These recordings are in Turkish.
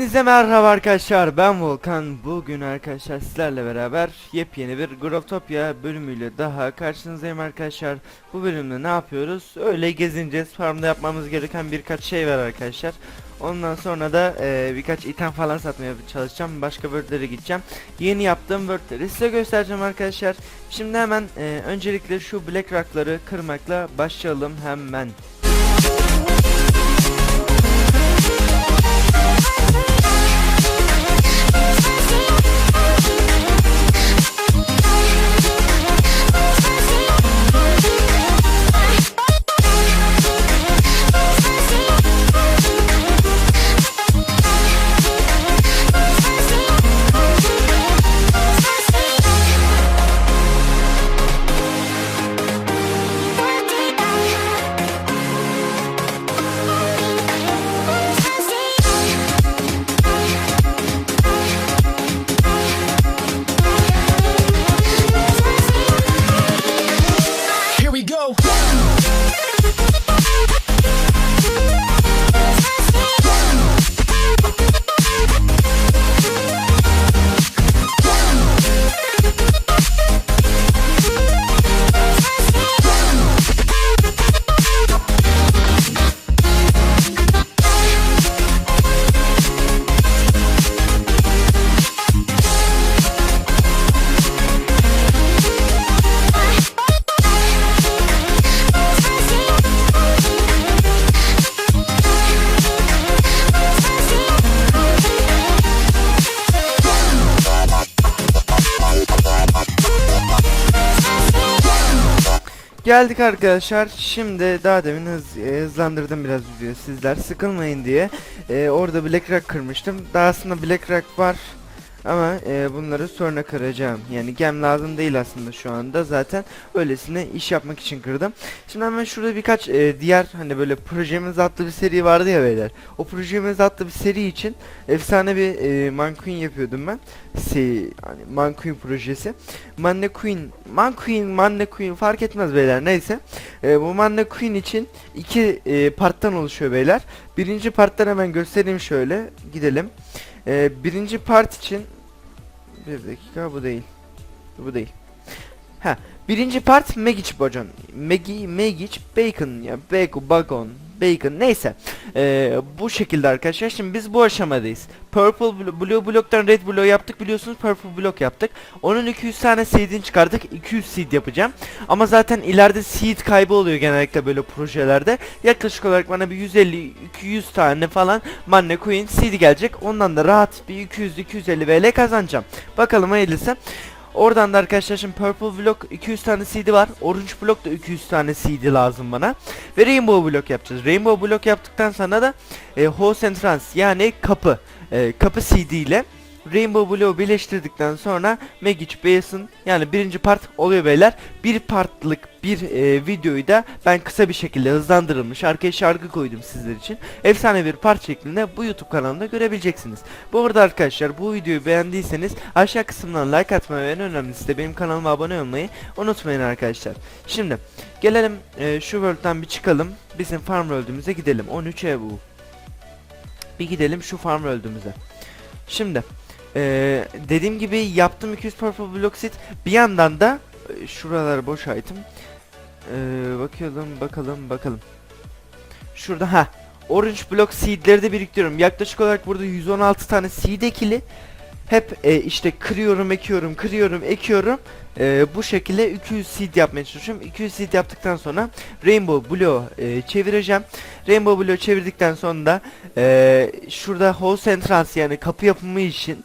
Hepinize merhaba arkadaşlar. Ben Volkan. Bugün arkadaşlar sizlerle beraber yepyeni bir Growtopia bölümüyle daha karşınızdayım arkadaşlar. Bu bölümde ne yapıyoruz? Öyle gezineceğiz. Farmda yapmamız gereken birkaç şey var arkadaşlar. Ondan sonra da e, birkaç item falan satmaya çalışacağım. Başka wordlere gideceğim. Yeni yaptığım wordleri size göstereceğim arkadaşlar. Şimdi hemen e, öncelikle şu black rock'ları kırmakla başlayalım hemen Geldik arkadaşlar. Şimdi daha demin hız, e, hızlandırdım biraz videoyu sizler sıkılmayın diye. E, orada Black kırmıştım. Daha aslında Black var. Ama e, bunları sonra kıracağım. Yani gem lazım değil aslında şu anda. Zaten öylesine iş yapmak için kırdım. Şimdi hemen şurada birkaç e, diğer hani böyle projemiz adlı bir seri vardı ya beyler. O projemiz adlı bir seri için efsane bir e, Manqueen yapıyordum ben. Si, hani Manqueen projesi. Mannequin, Manqueen, Mannequin fark etmez beyler neyse. E, bu Mannequin için iki e, parttan oluşuyor beyler. Birinci parttan hemen göstereyim şöyle. Gidelim. E, birinci part için bir dakika bu değil. Bu değil. Ha, birinci part Megic Bacan. Megi Megic Bacon ya Bacon Bagon Bacon neyse. Ee, bu şekilde arkadaşlar. Şimdi biz bu aşamadayız. Purple Blo- Blue Block'tan Red Block yaptık biliyorsunuz. Purple Block yaptık. Onun 200 tane seed'ini çıkardık. 200 seed yapacağım. Ama zaten ileride seed kaybı oluyor genellikle böyle projelerde. Yaklaşık olarak bana bir 150 200 tane falan Manne Queen seed gelecek. Ondan da rahat bir 200 250 VL kazanacağım. Bakalım hayırlısı. Oradan da arkadaşlar şimdi Purple Block 200 tane CD var. Orange Block da 200 tane CD lazım bana. Ve Rainbow Block yapacağız. Rainbow Block yaptıktan sonra da e, Host Entrance yani kapı. E, kapı CD ile Rainbow Block'u birleştirdikten sonra Magic Basin yani birinci part oluyor beyler. Bir partlık bir e, videoyu da ben kısa bir şekilde hızlandırılmış arkaya şarkı koydum sizler için. Efsane bir part şeklinde bu YouTube kanalında görebileceksiniz. Bu arada arkadaşlar bu videoyu beğendiyseniz aşağı kısımdan like atmayı ve en önemlisi de benim kanalıma abone olmayı unutmayın arkadaşlar. Şimdi gelelim e, şu world'dan bir çıkalım. Bizim farm world'ümüze gidelim. 13 ev bu. Bir gidelim şu farm world'ümüze. Şimdi ee, dediğim gibi yaptım 200 purple block seed. Bir yandan da e, şuralar boş item. Ee, bakıyorum bakalım bakalım. Şurada ha orange block seedleri de biriktiriyorum. Yaklaşık olarak burada 116 tane seed ekili. Hep e, işte kırıyorum, ekiyorum, kırıyorum, ekiyorum. E, bu şekilde 200 seed yapmaya çalışıyorum. 200 seed yaptıktan sonra Rainbow Blue e, çevireceğim. Rainbow Blue çevirdikten sonra da e, şurada House Entrance yani kapı yapımı için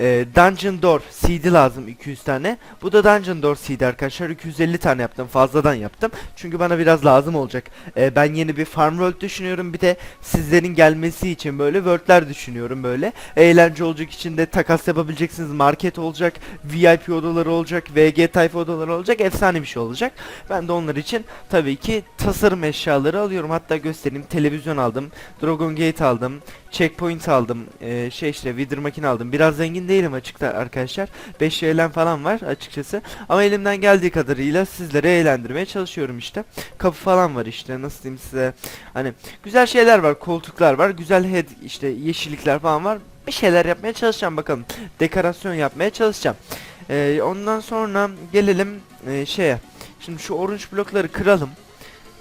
e, Dungeon Door CD lazım 200 tane. Bu da Dungeon Door CD arkadaşlar. 250 tane yaptım. Fazladan yaptım. Çünkü bana biraz lazım olacak. E, ben yeni bir Farm World düşünüyorum. Bir de sizlerin gelmesi için böyle worldler düşünüyorum böyle. Eğlence olacak içinde takas yapabileceksiniz. Market olacak. VIP odaları olacak. VG tayfa odaları olacak. Efsane bir şey olacak. Ben de onlar için tabii ki tasarım eşyaları alıyorum. Hatta göstereyim. Televizyon aldım. Dragon Gate aldım. Checkpoint aldım. E, şey işte Wither makine aldım. Biraz zengin emin değilim açıkta arkadaşlar. 5 eğlen falan var açıkçası. Ama elimden geldiği kadarıyla sizleri eğlendirmeye çalışıyorum işte. Kapı falan var işte nasıl diyeyim size. Hani güzel şeyler var, koltuklar var, güzel head işte yeşillikler falan var. Bir şeyler yapmaya çalışacağım bakalım. Dekorasyon yapmaya çalışacağım. Ee, ondan sonra gelelim e, şeye. Şimdi şu orange blokları kıralım.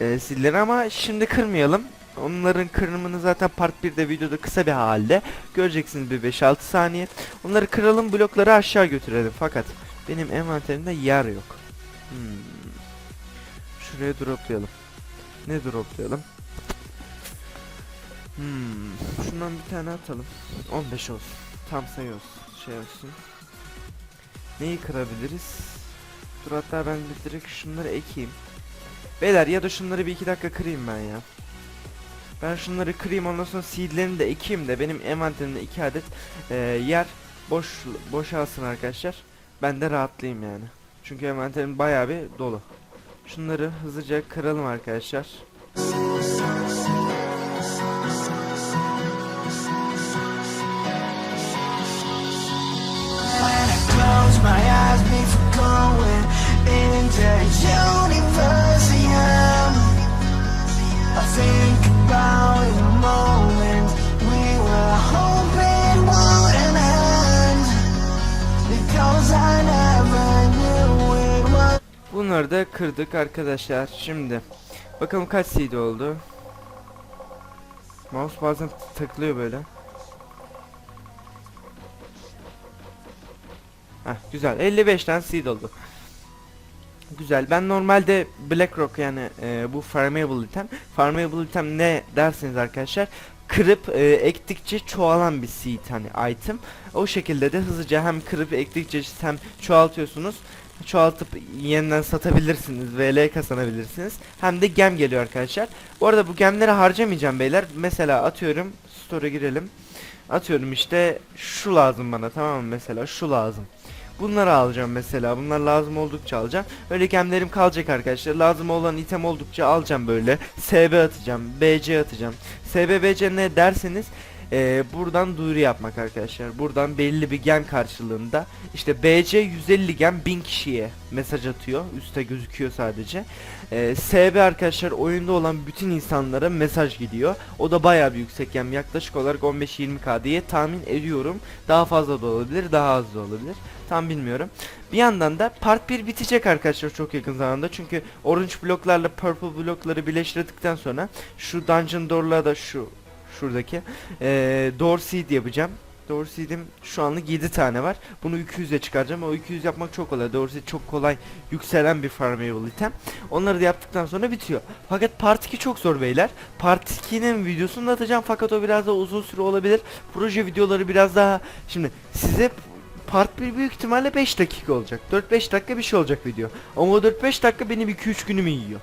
E, silleri ama şimdi kırmayalım. Onların kırımını zaten part 1'de videoda kısa bir halde göreceksiniz bir 5-6 saniye. Onları kıralım blokları aşağı götürelim fakat benim envanterimde yer yok. Hmm. Şuraya droplayalım. Ne droplayalım? Hmm. Şundan bir tane atalım. 15 olsun. Tam sayı olsun. Şey olsun. Neyi kırabiliriz? Dur hatta ben direkt şunları ekeyim. Beyler ya da şunları bir iki dakika kırayım ben ya. Ben şunları kırayım ondan sonra seedlerini de ekeyim de benim envanterimde iki adet e, yer boş boşalsın arkadaşlar. Ben de rahatlayayım yani. Çünkü envanterim bayağı bir dolu. Şunları hızlıca kıralım arkadaşlar. My eyes before going into universe, Bunları da kırdık arkadaşlar. Şimdi bakalım kaç seed oldu. Mouse bazen takılıyor böyle. Heh, güzel. 55 tane seed oldu. Güzel. Ben normalde BlackRock yani e, bu farmable item. Farmable item ne derseniz arkadaşlar kırıp e, ektikçe çoğalan bir seed hani item. O şekilde de hızlıca hem kırıp ektikçe hem çoğaltıyorsunuz. Çoğaltıp yeniden satabilirsiniz. VL kazanabilirsiniz. Hem de gem geliyor arkadaşlar. Bu arada bu gemleri harcamayacağım beyler. Mesela atıyorum store'a girelim. Atıyorum işte şu lazım bana tamam mı mesela şu lazım. Bunları alacağım mesela. Bunlar lazım oldukça alacağım. Öyle gemlerim kalacak arkadaşlar. Lazım olan item oldukça alacağım böyle. SB atacağım. BC atacağım. SB BC ne derseniz eee, buradan duyuru yapmak arkadaşlar. Buradan belli bir gem karşılığında işte BC 150 gem 1000 kişiye mesaj atıyor. Üste gözüküyor sadece. Eee, SB arkadaşlar oyunda olan bütün insanlara mesaj gidiyor. O da bayağı bir yüksek gem. Yaklaşık olarak 15-20k diye tahmin ediyorum. Daha fazla da olabilir, daha az da olabilir. Tam bilmiyorum. Bir yandan da part 1 bitecek arkadaşlar çok yakın zamanda. Çünkü orange bloklarla purple blokları birleştirdikten sonra şu dungeon door'la da şu şuradaki eee door seed yapacağım. Door seed'im şu anlık 7 tane var. Bunu 200'e çıkaracağım. O 200 yapmak çok kolay. Door seed çok kolay yükselen bir farmable item. Onları da yaptıktan sonra bitiyor. Fakat part 2 çok zor beyler. Part 2'nin videosunu da atacağım fakat o biraz da uzun süre olabilir. Proje videoları biraz daha şimdi size Part 1 büyük ihtimalle 5 dakika olacak. 4-5 dakika bir şey olacak video. Ama o 4-5 dakika benim 2-3 günümü yiyor.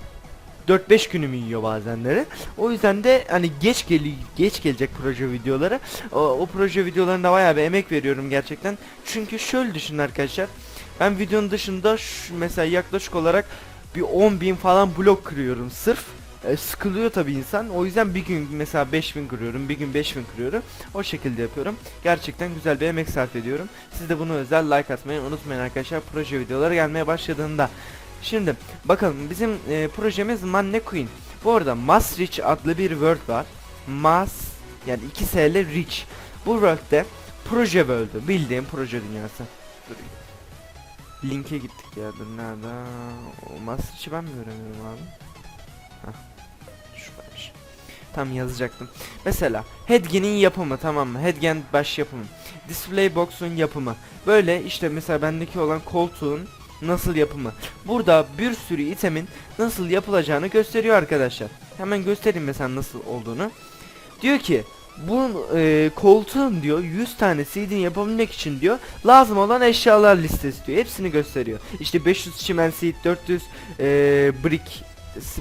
4-5 günümü yiyor bazenleri. O yüzden de hani geç gel geç gelecek proje videoları. O, o proje videolarında bayağı bir emek veriyorum gerçekten. Çünkü şöyle düşünün arkadaşlar. Ben videonun dışında şu, mesela yaklaşık olarak bir 10 bin falan blok kırıyorum sırf. E, sıkılıyor tabi insan. O yüzden bir gün mesela 5000 kırıyorum, bir gün 5000 kırıyorum. O şekilde yapıyorum. Gerçekten güzel bir emek sarf ediyorum. Siz de bunu özel like atmayı unutmayın arkadaşlar. Proje videoları gelmeye başladığında. Şimdi bakalım bizim e, projemiz Manne Queen. Bu arada Mass Rich adlı bir world var. Mass yani 2 S ile Rich. Bu world'de proje world'ü. Bildiğim proje dünyası. Dur. Linke gittik ya. Dur nerede? O Mass Rich'i ben mi göremiyorum abi? Hah. Şuradaymış. Tam yazacaktım. Mesela Headgen'in yapımı tamam mı? Headgen baş yapımı. Display box'un yapımı. Böyle işte mesela bendeki olan koltuğun nasıl yapımı. Burada bir sürü itemin nasıl yapılacağını gösteriyor arkadaşlar. Hemen göstereyim mesela nasıl olduğunu. Diyor ki bu e, koltuğun diyor 100 tane CD'ni yapabilmek için diyor lazım olan eşyalar listesi diyor. Hepsini gösteriyor. İşte 500 çimen seed, 400 e, brick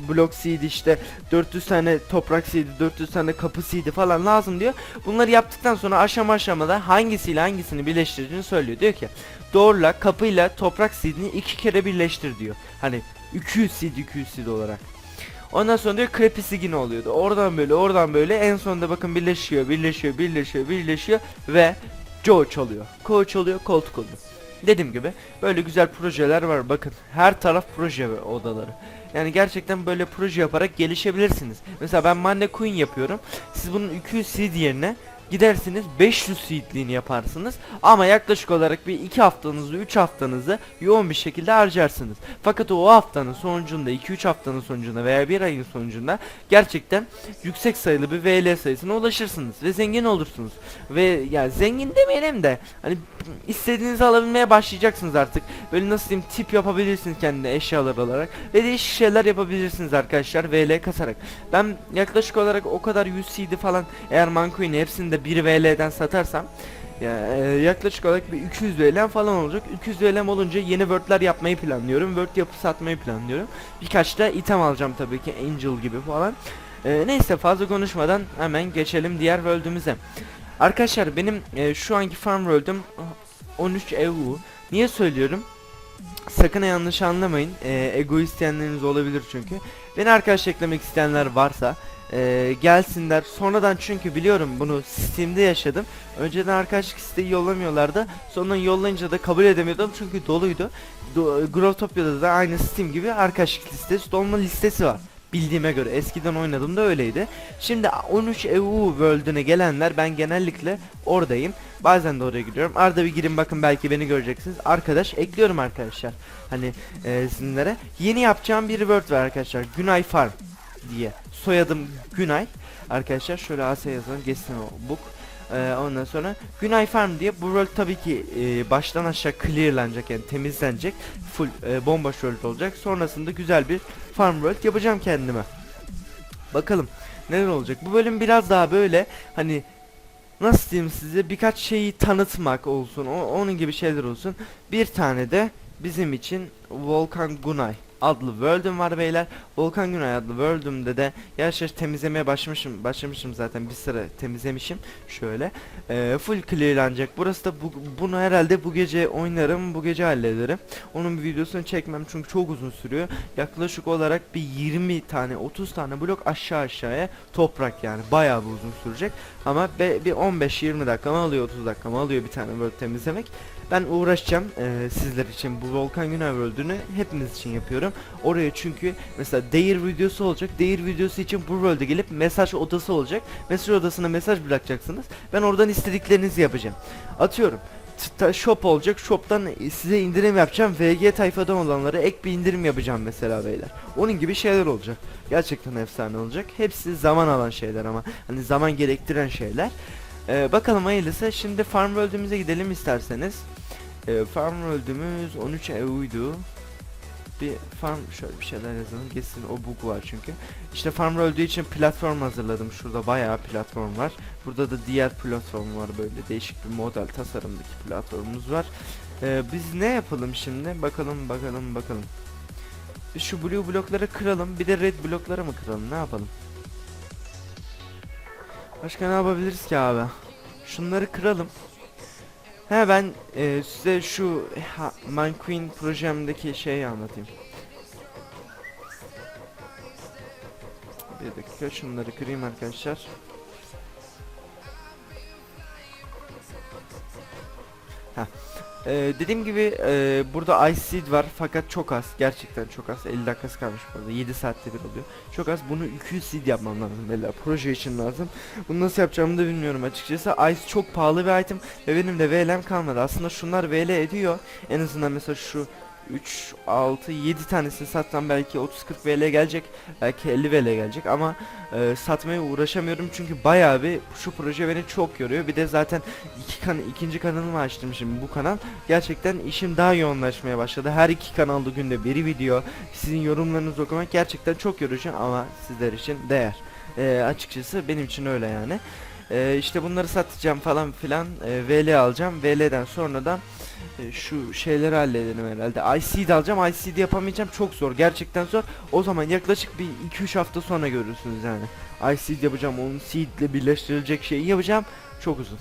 blok seed işte 400 tane toprak seed, 400 tane kapı seed falan lazım diyor. Bunları yaptıktan sonra aşama aşamada hangisiyle hangisini birleştireceğini söylüyor. Diyor ki doğrula kapıyla toprak seedini iki kere birleştir diyor. Hani 200 seed 200 seed olarak. Ondan sonra diyor creepy sigin oluyordu. Oradan böyle oradan böyle en sonunda bakın birleşiyor birleşiyor birleşiyor birleşiyor ve Joe çalıyor. Ko çalıyor, koltuk oluyor. Dediğim gibi böyle güzel projeler var. Bakın her taraf proje odaları. Yani gerçekten böyle proje yaparak gelişebilirsiniz. Mesela ben Mannequin yapıyorum. Siz bunun 200 seed yerine gidersiniz 500 seedliğini yaparsınız. Ama yaklaşık olarak bir 2 haftanızı 3 haftanızı yoğun bir şekilde harcarsınız. Fakat o haftanın sonucunda 2-3 haftanın sonucunda veya bir ayın sonucunda gerçekten yüksek sayılı bir VL sayısına ulaşırsınız ve zengin olursunuz. Ve ya zengin demeyelim de hani istediğinizi alabilmeye başlayacaksınız artık. Böyle nasıl diyeyim tip yapabilirsiniz kendine eşyalar olarak ve değişik şeyler yapabilirsiniz arkadaşlar VL kasarak. Ben yaklaşık olarak o kadar 100 CD falan eğer Mancoin'i hepsini de 1 VL'den satarsam ya, e, yaklaşık olarak bir 200 VL'm falan olacak. 200 VL'm olunca yeni word'ler yapmayı planlıyorum. Word yapıp satmayı planlıyorum. Birkaç da item alacağım tabii ki Angel gibi falan. E, neyse fazla konuşmadan hemen geçelim diğer world'ümüze. Arkadaşlar benim e, şu anki farm world'üm 13 EU. Niye söylüyorum? Sakın yanlış anlamayın. E, ego isteyenleriniz olabilir çünkü. Beni arkadaş eklemek isteyenler varsa e, gelsinler. Sonradan çünkü biliyorum bunu Steam'de yaşadım. Önceden arkadaşlık isteği yollamıyorlardı. Sonradan yollayınca da kabul edemiyordum çünkü doluydu. Do Growtopia'da da aynı Steam gibi arkadaşlık listesi, dolma listesi var. Bildiğime göre eskiden oynadığımda öyleydi. Şimdi 13 EU World'üne gelenler ben genellikle oradayım. Bazen de oraya gidiyorum. Arada bir girin bakın belki beni göreceksiniz. Arkadaş ekliyorum arkadaşlar. Hani e, sizinlere. Yeni yapacağım bir World var arkadaşlar. Günay Farm diye. Soyadım Günay. Arkadaşlar şöyle AS yazalım. Geçsin o book. Ee, ondan sonra Günay Farm diye bu world tabii ki e, baştan aşağı clearlanacak yani temizlenecek. Full e, bomboş world olacak. Sonrasında güzel bir farm world yapacağım kendime. Bakalım neler olacak. Bu bölüm biraz daha böyle hani nasıl diyeyim size birkaç şeyi tanıtmak olsun. O, onun gibi şeyler olsun. Bir tane de bizim için Volkan Gunay adlı world'üm var beyler. Volkan Günay adlı world'ümde de yavaş yavaş temizlemeye başlamışım. Başlamışım zaten bir sıra temizlemişim. Şöyle. Ee, full clearlanacak. Burası da bu, bunu herhalde bu gece oynarım. Bu gece hallederim. Onun bir videosunu çekmem çünkü çok uzun sürüyor. Yaklaşık olarak bir 20 tane 30 tane blok aşağı aşağıya toprak yani. Bayağı bir uzun sürecek. Ama be, bir 15-20 dakika mı alıyor 30 dakika mı alıyor bir tane world temizlemek. Ben uğraşacağım eee, sizler için bu Volkan Günay World'ünü hepiniz için yapıyorum. Oraya çünkü mesela değir videosu olacak. Değir videosu için bu world'e gelip mesaj odası olacak. Mesaj odasına mesaj bırakacaksınız. Ben oradan istediklerinizi yapacağım. Atıyorum. Shop olacak. Shop'tan size indirim yapacağım. VG tayfadan olanlara ek bir indirim yapacağım mesela beyler. Onun gibi şeyler olacak. Gerçekten efsane olacak. Hepsi zaman alan şeyler ama hani zaman gerektiren şeyler. Ee, bakalım hayırlısı. Şimdi farm world'ümüze gidelim isterseniz. Ee, farm world'ümüz 13 EU'ydu. Bir farm şöyle bir şeyler yazalım. Geçsin o bug var çünkü. İşte farm world'ü için platform hazırladım. Şurada bayağı platform var. Burada da diğer platform var böyle değişik bir model tasarımdaki platformumuz var. Ee, biz ne yapalım şimdi? Bakalım bakalım bakalım. Şu blue blokları kıralım. Bir de red blokları mı kıralım? Ne yapalım? Başka ne yapabiliriz ki abi? Şunları kıralım. He ben e, size şu ha, Manqueen projemdeki şeyi anlatayım. Bir dakika şunları kırayım arkadaşlar. Heh. Ee, dediğim gibi e, burada Ice Seed var fakat çok az gerçekten çok az. 50 dakikası kalmış bu arada 7 saatte bir oluyor. Çok az bunu 200 seed yapmam lazım beyler proje için lazım. Bunu nasıl yapacağımı da bilmiyorum açıkçası. Ice çok pahalı bir item ve benim de VL'm kalmadı. Aslında şunlar VL ediyor. En azından mesela şu 3, 6, 7 tanesini satsam belki 30-40 VL gelecek belki 50 VL gelecek ama e, satmaya uğraşamıyorum çünkü bayağı bir şu proje beni çok yoruyor. Bir de zaten iki kan ikinci kanalımı açtım şimdi bu kanal. Gerçekten işim daha yoğunlaşmaya başladı. Her iki kanalda günde bir video sizin yorumlarınızı okumak gerçekten çok yorucu ama sizler için değer. E, açıkçası benim için öyle yani e, işte bunları satacağım falan filan e, VL alacağım VL'den sonradan e, şu şeyleri halledelim herhalde. IC'de alacağım. IC'de yapamayacağım. Çok zor. Gerçekten zor. O zaman yaklaşık bir 2-3 hafta sonra görürsünüz yani. IC'de yapacağım. Onun seed ile birleştirilecek şeyi yapacağım. Çok uzun.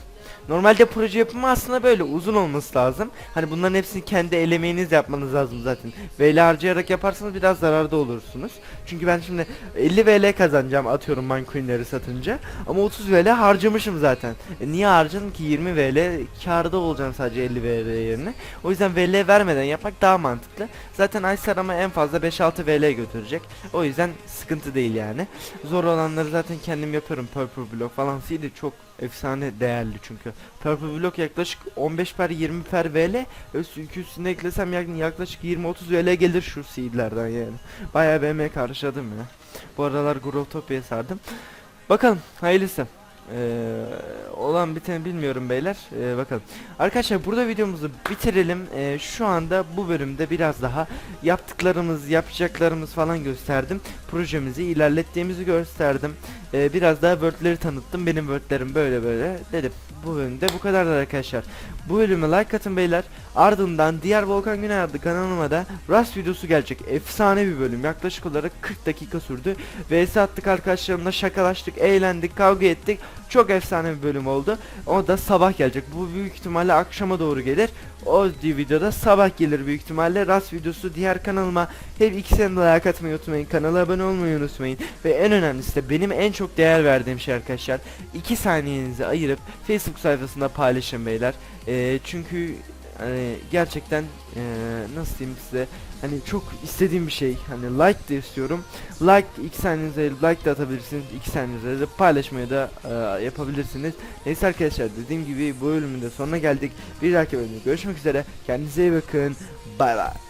Normalde proje yapımı aslında böyle uzun olması lazım. Hani bunların hepsini kendi elemeğiniz yapmanız lazım zaten. VL harcayarak yaparsanız biraz zararda olursunuz. Çünkü ben şimdi 50 VL kazanacağım atıyorum mine coinleri satınca. Ama 30 VL harcamışım zaten. E niye harcadım ki 20 VL karda olacağım sadece 50 VL yerine. O yüzden VL vermeden yapmak daha mantıklı. Zaten ay sarama en fazla 5-6 VL götürecek. O yüzden sıkıntı değil yani. Zor olanları zaten kendim yapıyorum. Purple Block falan seed çok efsane değerli çünkü. Purple Block yaklaşık 15 per 20 per VL. Üstü üstüne eklesem yak- yaklaşık 20-30 VL gelir şu seedlerden yani. Bayağı BM karşıladım ya. Bu aralar Growtopia'ya sardım. Bakalım hayırlısı. Ee, olan biteni bilmiyorum beyler. Ee, bakalım. Arkadaşlar burada videomuzu bitirelim. Ee, şu anda bu bölümde biraz daha yaptıklarımız, yapacaklarımız falan gösterdim. Projemizi ilerlettiğimizi gösterdim. Ee, biraz daha wordleri tanıttım. Benim wordlerim böyle böyle dedim. Bu bölümde bu kadar arkadaşlar. Bu bölüme like atın beyler. Ardından diğer Volkan Güney adlı kanalıma da Rust videosu gelecek. Efsane bir bölüm. Yaklaşık olarak 40 dakika sürdü. VS attık arkadaşlarımla şakalaştık, eğlendik, kavga ettik. Çok efsane bir bölüm oldu. O da sabah gelecek. Bu büyük ihtimalle akşama doğru gelir. O videoda sabah gelir büyük ihtimalle. Rust videosu diğer kanalıma hep ikisine de like atmayı unutmayın. Kanala abone olmayı unutmayın. Ve en önemlisi de benim en çok değer verdiğim şey arkadaşlar. 2 saniyenizi ayırıp Facebook sayfasında paylaşın beyler. Ee, çünkü hani gerçekten ee, nasıl diyeyim size? Hani çok istediğim bir şey. Hani like de istiyorum. Like 2 saniyenize like de atabilirsiniz. 2 saniyenize de paylaşmayı da ee, yapabilirsiniz. Neyse arkadaşlar dediğim gibi bu bölümün de sonuna geldik. Bir dahaki bölümde görüşmek üzere. Kendinize iyi bakın. Bay bay